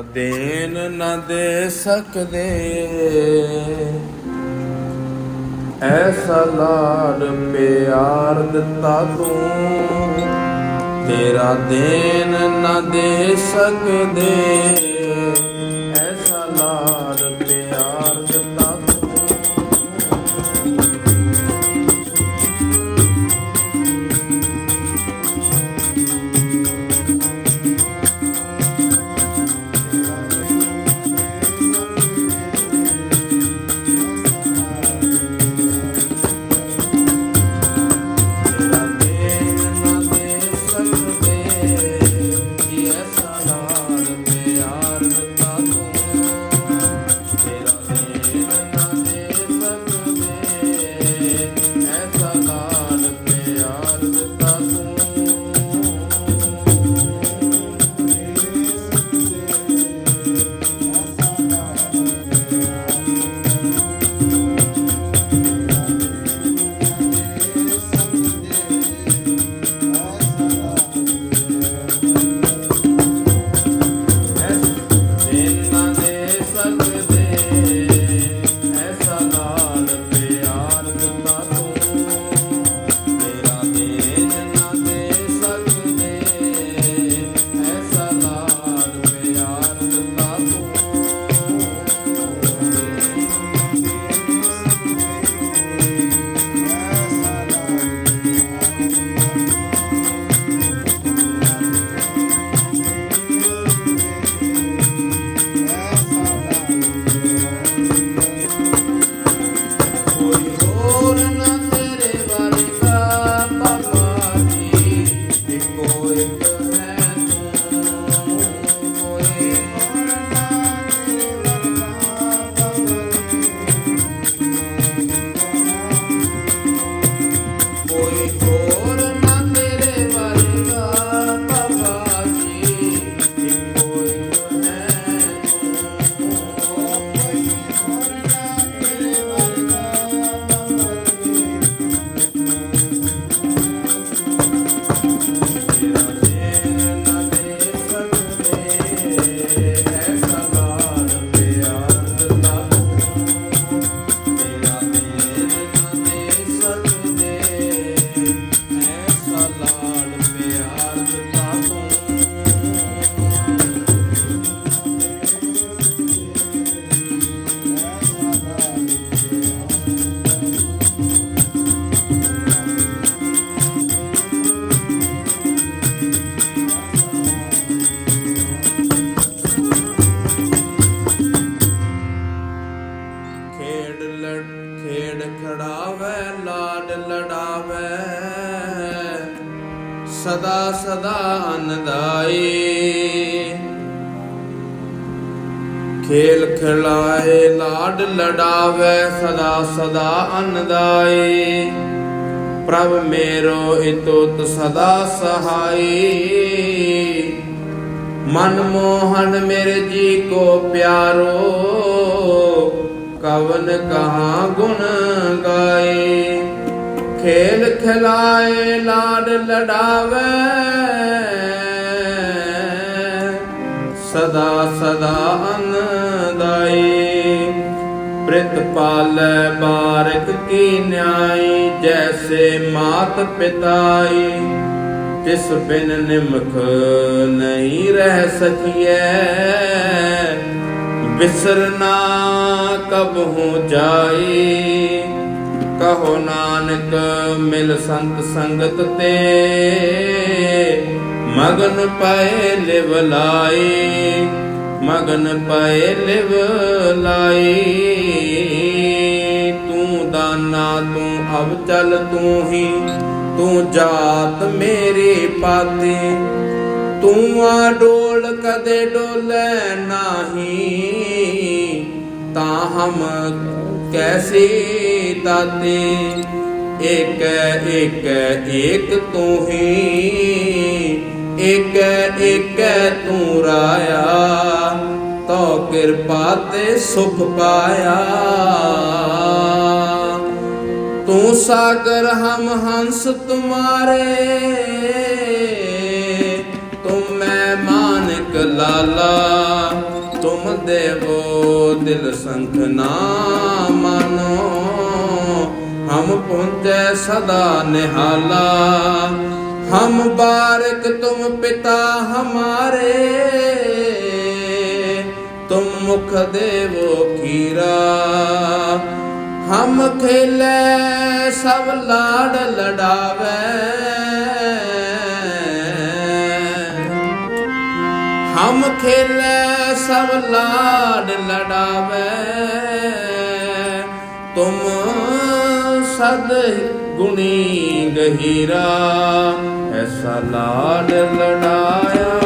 ਤੇਰਾ ਦੇਨ ਨਾ ਦੇ ਸਕਦੇ। ਐਸਾ ਲਾਡ ਪਿਆਰ ਦਿੱਤਾ ਤੂੰ, ਤੇਰਾ ਦੇਨ ਨਾ ਦੇ ਸਕਦੇ। ਲਾਡ ਲੜਾਵੇ ਸਦਾ ਸਦਾ ਅਨਦਾਈ ਪ੍ਰਭ ਮੇਰੋ ਇਤੁਤ ਸਦਾ ਸਹਾਈ। ਮਨ ਮੋਹਨ ਮੇਰੇ ਜੀ ਕੋ ਪਿਆਰੋ, ਕਵਨ ਕਹਾ ਗੁਣ ਗਾਏ ਖੇਲ ਖਿਲਾਏ ਲਾਡ ਲੜਾਵੇ, ਸਦਾ ਸਦਾ ਅਨਦਾਈ ਪ੍ਰਿਤ ਪਾਲੈ ਬਾਰਕ ਕੀ ਨਿਆਈ, ਜੈਸੇ ਮਾਤ ਪਿਤਾਈ। ਤਿਸ ਬਿਨ ਨਿਮਖ ਨਹੀਂ ਰਹਿ ਸਕੀਐ ਵਿਸਰਨਾ ਕਬ ਜਾਈ। ਕਹੋ ਨਾਨਕ, ਮਿਲ ਸੰਤ ਸੰਗਤ ਤੇ। ਮਗਨ ਪਏ ਲਿਵ ਲਾਈ। ਮਗਨ ਪਏ ਲਿਵ ਲਾਈ। ਤੂੰ ਦਾਨਾ, ਤੂੰ ਅਬ ਚਲ ਤੂੰ ਹੀ। ਤੂੰ ਜਾਤ ਮੇਰੀ ਪਾਤੀ। ਤੂੰ ਆ ਡੋਲ ਕਦੇ ਡੋਲੇ ਨਾਹੀ। ਤਾਂ ਹਮ ਕੈਸੇ ਤਾਤੇ ਏਕ ਏਕ ਏਕ ਤੂੰ ਹੀ। ਏਕ ਏਕ ਤੂੰ ਰਾਇਆ ਤੋ ਕਿਰਪਾ ਤੇ ਸੁਖ ਪਾਇਆ। ਤੂੰ ਸਾਗਰ ਹਮ ਹੰਸ ਤੁਮਾਰੇ ਤੁਮ ਮੈਂ ਮਾਨਕ ਲਾਲਾ, ਤੁਮ ਦੇਵੋ ਦਿਲ ਸੰਖ ਨਾ ਮਾਨੋ। ਹਮ ਪਹੁੰਚੈ ਸਦਾ ਨਿਹਾਲਾ ਹਮ ਬਾਰਕ ਤੁਮ ਪਿਤਾ ਹਮਾਰੇ, ਤੁਮ ਮੁਖ ਦੇਵੋ ਕੀਰਾ। ਹਮ ਖੇਲੇ ਸਭ ਲਾਡ ਲਡਾਵੇ ਹਮ ਖੇਲੇ ਸਭ ਲਾਡ ਲਡਾਵੇ ਤੁਮ ਸਦ ਗੁਣੀ ਗਹੀਰਾ। ਐਸਾ ਲਾਡ ਲਡਾਇਆ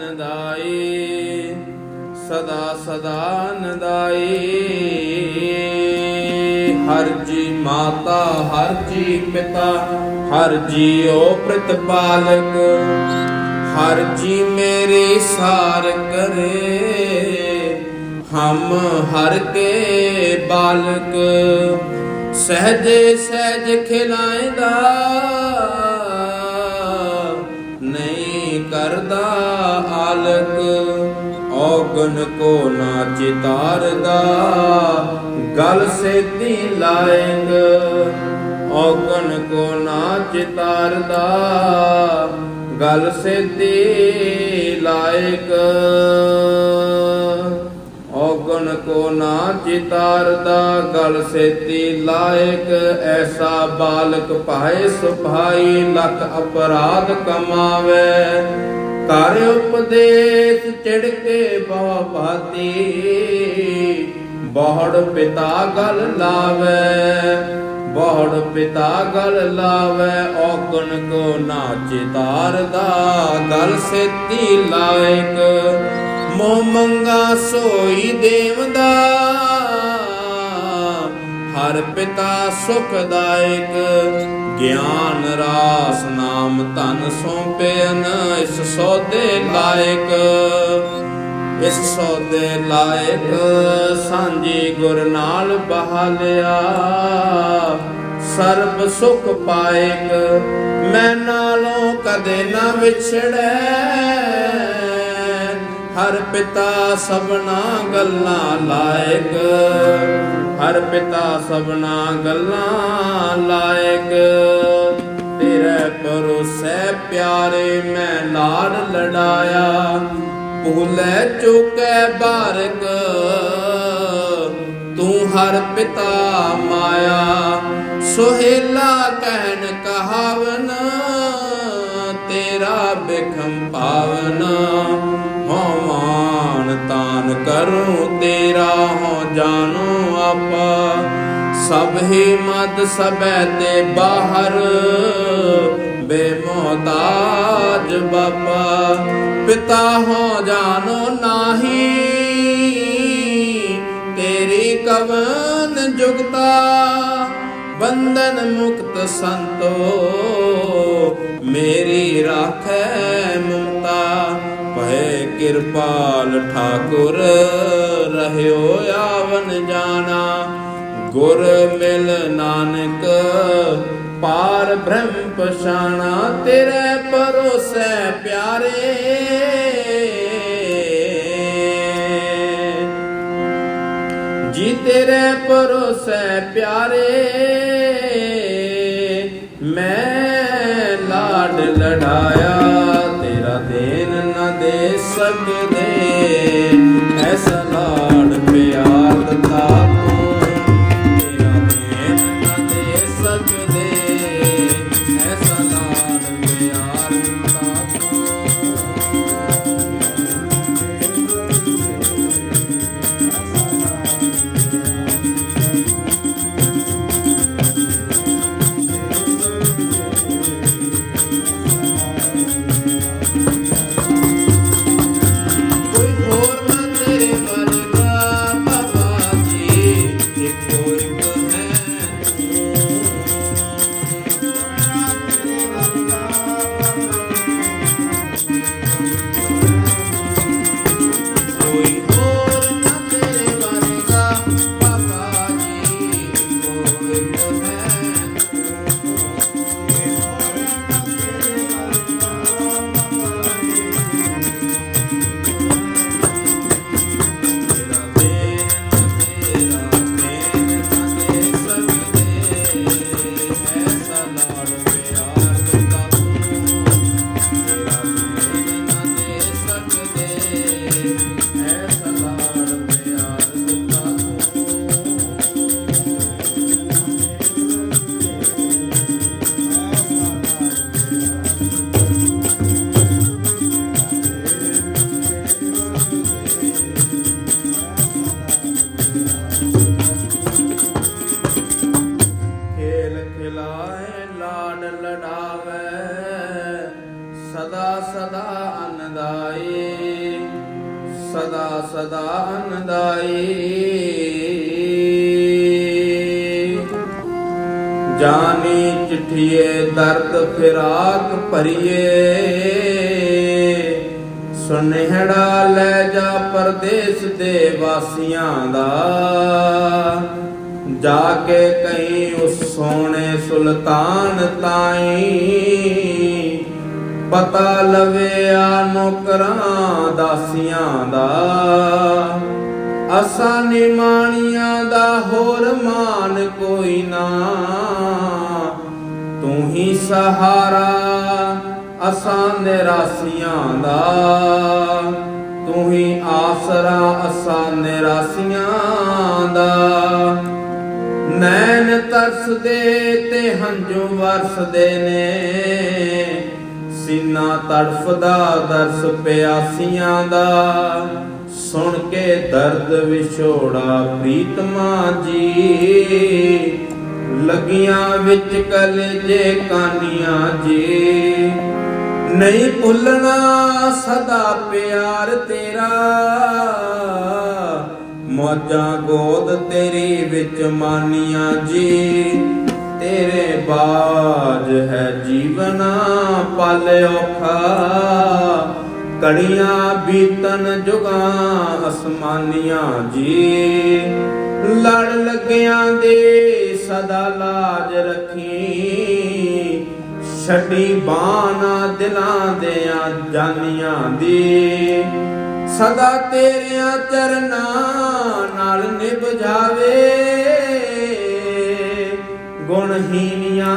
ਅਨਦਾਈ ਸਦਾ ਸਦਾ ਅਨਦਾਈ ਹਰ ਜੀ ਮਾਤਾ, ਹਰ ਜੀ ਪਿਤਾ, ਹਰ ਜੀ ਜੀਓ ਪ੍ਰਤਪਾਲਕ ਹਰ ਜੀ ਮੇਰੇ ਸਾਰ ਕਰੇ। ਹਮ ਹਰ ਕੇ ਬਾਲਕ, ਸਹਜ ਸਹਜ ਖਿਲਾਇਦਾ। ਆਲਕ ਔਗਨ ਕੋ ਨਾ ਚਿਤਾਰਦਾ। ਗਲ ਸੇਤੀ ਲਾਇਕ ਔਗਨ ਕੋ ਨਾ ਚਿਤਾਰਦਾ। ਗਲ ਸੇਤੀ ਲਾਇਕ ਔਗਣ ਕੋ ਨਾ ਚਿਤਾਰਦਾ। ਗਲ ਸੇਤੀ ਲਾਇਕ ਐਸਾ ਬਾਲਕ ਭਾਏ ਸੁਭਾਈ, ਲਖ ਅਪਰਾਧ ਕਮਾਵੇ। ਕਰ ਉਪਦੇਸ਼ ਚਿੜ ਕੇ ਬਹੁ ਭਾਤੀ ਬਹੁੜ ਪਿਤਾ ਗਲ ਲਾਵੇ ਬਹੁੜ ਪਿਤਾ ਗਲ ਲਾਵੇ, ਔਗਣ ਕੋ ਨਾ ਚਿਤਾਰਦਾ ਗਲ ਸੇਤੀ ਲਾਇਕ ਮੋ ਮੰਗਾ ਸੋਈ ਦੇਵਦਾ ਹਰ ਪਿਤਾ ਸੁਖਦਾਇਕ ਗਿਆਨ ਰਾਸ ਨਾਮ ਧਨ ਸੋਪਿਆਨ ਇਸ ਸੌਦੇ ਲਾਇਕ। ਇਸ ਸੌਦੇ ਲਾਇਕ ਸਾਂਝੀ ਗੁਰ ਨਾਲ ਬਹਾਲਿਆ। ਸਰਬ ਸੁਖ ਪਾਏਕ ਮੈਂ ਨਾਲੋਂ ਕਦੇ ਨਾ ਵਿਛੜੈ। ਹਰ ਪਿਤਾ ਸਭਨਾ ਗੱਲਾਂ ਲਾਇਕ। ਹਰ ਪਿਤਾ ਸਭਨਾ ਗੱਲਾਂ ਲਾਇਕ। ਤੇਰੇ ਪਰੋਸੈ ਪਿਆਰੇ ਮੈਂ ਲਾਡ ਲੜਾਇਆ। ਭੂਲੇ ਚੁਕੈ ਬਾਰਕ, ਤੂੰ ਹਰ ਪਿਤਾ ਮਾਇਆ। ਸੁਹੇਲਾ ਕਹਿਣ ਕਹਾਵਨ, ਤੇਰਾ ਬਿਖਮ ਪਾਵਨ। ਹਉ ਮਾਨ ਤਾਨ ਕਰੂੰ ਤੇਰਾ ਹੋ ਜਾਣੂ ਆਪਾ, ਸਭ ਮਦ ਸਬੈ ਤੇ ਬਾਹਰ। ਬੇਮੋਹਤਾਜ ਬਾਪਾ, ਪਿਤਾ ਹੋ ਜਾਣੋ ਨਾਹੀ। ਤੇਰੀ ਕਵਨ ਜੁਗਤਾ, ਬੰਧਨ ਮੁਕਤ ਸੰਤੋ। ਮੇਰੀ ਰਾਖੈ ਮਮਤਾ ਭੈ ਕਿਰਪਾਲ ਠਾਕੁਰ ਰਹਿਓ ਆਵਨ ਜਾਣਾ ਗੁਰ ਮਿਲ ਨਾਨਕ ਪਾਰ ਬ੍ਰਹਮ ਪਛਾਣਾ ਤੇਰੇ ਪਰੋਸੈ ਪਿਆਰੇ ਜੀ ਤੇਰੇ ਪਰੋਸੈ ਪਿਆਰੇ ਮੈਂ ਲਾਡ ਲੜਾਇਆ ਤੇਰਾ ਦੇਨ ਨਾ ਦੇ ਸਕਦੇ ਐਸਾ ਫਿਰਾਕ ਭਰੀਏ। ਸੁਨਹਿੜਾ ਲੈ ਜਾ ਪਰਦੇਸ ਦੇ ਵਾਸੀਆਂ ਦਾ। ਜਾ ਕੇ ਕਹੀਂ ਉਸ ਸੋਹਣੇ ਸੁਲਤਾਨ ਤਾਈ। ਪਤਾ ਲਵਿਆ ਨੌਕਰਾਂ ਦਾਸੀਆਂ ਦਾ। ਅਸਾਂ ਨਿਮਾਣੀਆਂ ਦਾ ਹੋਰ ਮਾਨ ਕੋਈ ਨਾ। ਤੂੰ ਹੀ ਸਹਾਰਾ ਅਸਾਂ ਨਿਰਾਸੀਆਂ ਦਾ। ਤੂੰ ਹੀ ਆਸਰਾ ਅਸਾਂ ਨਿਰਾਸੀਆਂ ਦਾ। ਨੈਣ ਤਰਸਦੇ ਤੇ ਹੰਝੂ ਵਰਸਦੇ ਨੇ। ਸੀਨਾ ਤੜਫਦਾ ਦਰਸ ਪਿਆਸੀਆਂ ਦਾ। ਸੁਣ ਕੇ ਦਰਦ ਵਿਛੋੜਾ ਪ੍ਰੀਤਮਾ ਜੀ। ਲੱਗੀਆਂ ਵਿੱਚ ਕਲਜੇ ਕਾਨੀਆਂ ਜੀ। ਨਹੀਂ ਭੁੱਲਣਾ ਸਦਾ ਪਿਆਰ ਤੇਰਾ। ਮੌਜਾਂ ਗੋਦ ਤੇਰੀ ਵਿੱਚ ਮਾਨੀਆਂ ਜੀ। ਤੇਰੇ ਬਾਜ ਹੈ ਜੀਵਨਾ ਪਲ ਔਖਾ। ਕੜੀਆਂ ਬੀਤਨ ਜੁਗਾਂ ਅਸਮਾਨੀਆਂ ਜੀ। ਲੜ ਲੱਗਿਆਂ ਦੇ ਸਦਾ ਲਾਜ ਰੱਖੀ। ਛੱਡੀ ਬਾਣਾ ਦਿਲਾਂ ਦੇਆਂ ਜਾਨੀਆਂ ਦੀ। ਸਦਾ ਤੇਰਿਆਂ ਚਰਨਾਂ ਨਾਲ ਨਿਭ ਜਾਵੇ। ਗੁਣਹੀਨੀਆਂ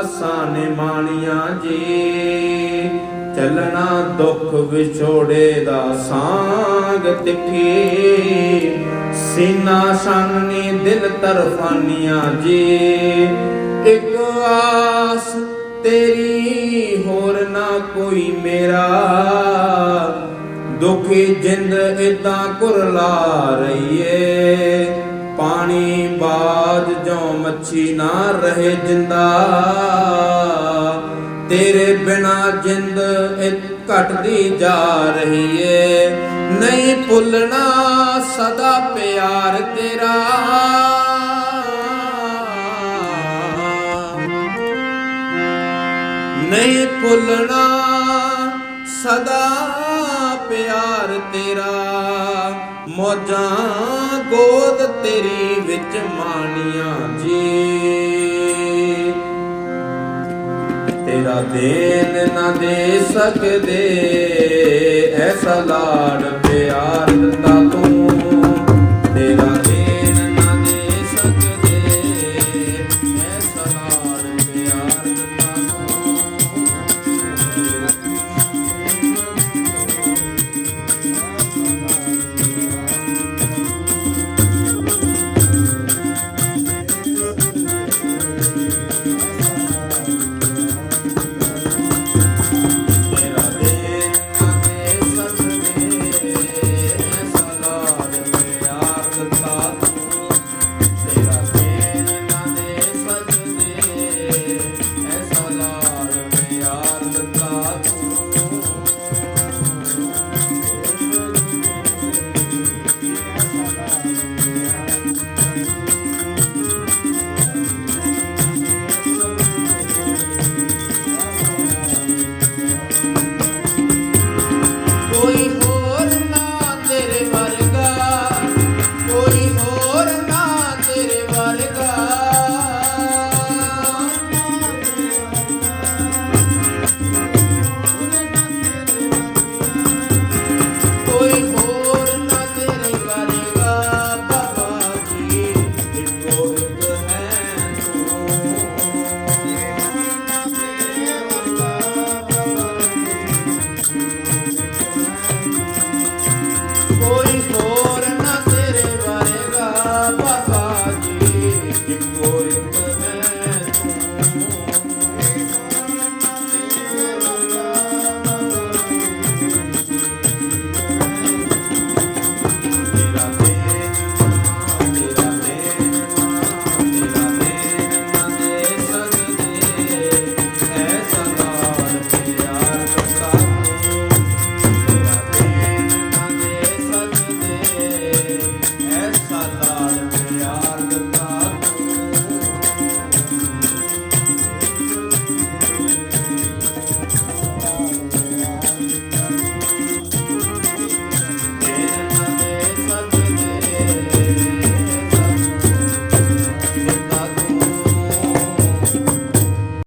ਅਸਾਂ ਨੇ ਮਾਣੀਆਂ ਜੀ। ਚੱਲਣਾ ਦੁੱਖ ਵਿਛੋੜੇ ਦਾ ਸਾਂਗ ਤਿੱਖੀ। ਸੀਨਾ ਸੰਨੀ ਦਿਲ ਤਰਫਾਨੀਆਂ ਜੀ। ਇੱਕ ਆਸ ਤੇਰੀ ਹੋਰ ਨਾ ਕੋਈ ਮੇਰਾ। ਦੁਖੀ ਜਿੰਦ ਇਦਾਂ ਕੁਰਲਾ ਰਹੀਏ। ਪਾਣੀ ਬਾਜ ਜੋ ਮੱਛੀ ਨਾ ਰਹੇ ਜਿੰਦਾ। ਤੇਰੇ ਬਿਨਾ ਜਿੰਦ ਇਹ ਘਟਦੀ ਜਾ ਰਹੀ ਏ ਨਹੀਂ ਭੁੱਲਣਾ ਸਦਾ ਪਿਆਰ ਤੇਰਾ। ਨਹੀਂ ਭੁੱਲਣਾ, ਸਦਾ ਪਿਆਰ ਤੇਰਾ। ਮੋਜਾਂ ਗੋਦ ਤੇਰੀ ਵਿੱਚ ਮਾਣੀਆਂ ਜੀ। ਤੇਰਾ ਦੇਨ ਨਾ ਦੇ ਸਕਦੇ, ਐਸਾ ਲਾਡ